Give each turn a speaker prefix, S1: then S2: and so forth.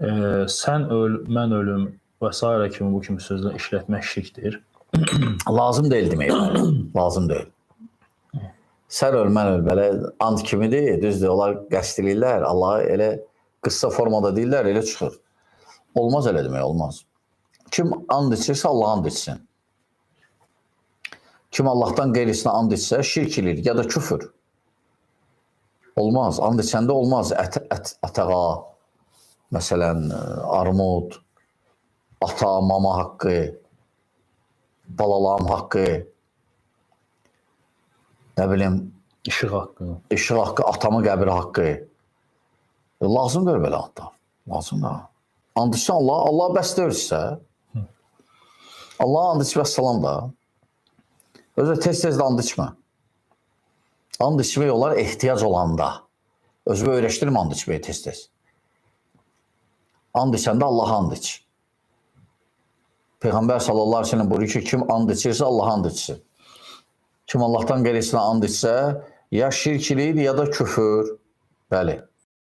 S1: e, sən öl, mən ölüm və s. kimi bu kimi sözlər işlətmək şirkdir.
S2: Lazım deyil demək. Lazım deyil. Sən öl, mən öl belə ant kimidir, düzdür. Onlar qəsd eləyirlər. Allah elə qısa formada deyirlər, elə çıxır. Olmaz elə demək, olmaz. Kim and içirsə Allah and içsin. Kim Allahdan qeyrisinə and içsə şirk eləyir ya da küfür. Olmaz. And içəndə olmaz. Ət, ət, ətağa, məsələn, ə, armud, ata, mama haqqı, balalarım haqqı, nə bilim,
S1: İşıq haqqı.
S2: işıq haqqı, atamın qəbri haqqı. E, lazımdır belə hatta. Lazımdır. And içsən Allah, Allah bəs deyirsə, Allah and iç və salam da. Özü tez-tez də and içmə. And içmək olar ehtiyac olanda. Özümə öyrəşdirim and içməyi tez-tez. And içəndə Allaha and iç. Peyğəmbər sallallahu əleyhi və səlləm buyurur ki, kim and içirsə Allaha and içsin. Kim Allahdan qeyrisinə and içsə, ya şirk ya da küfür. Bəli.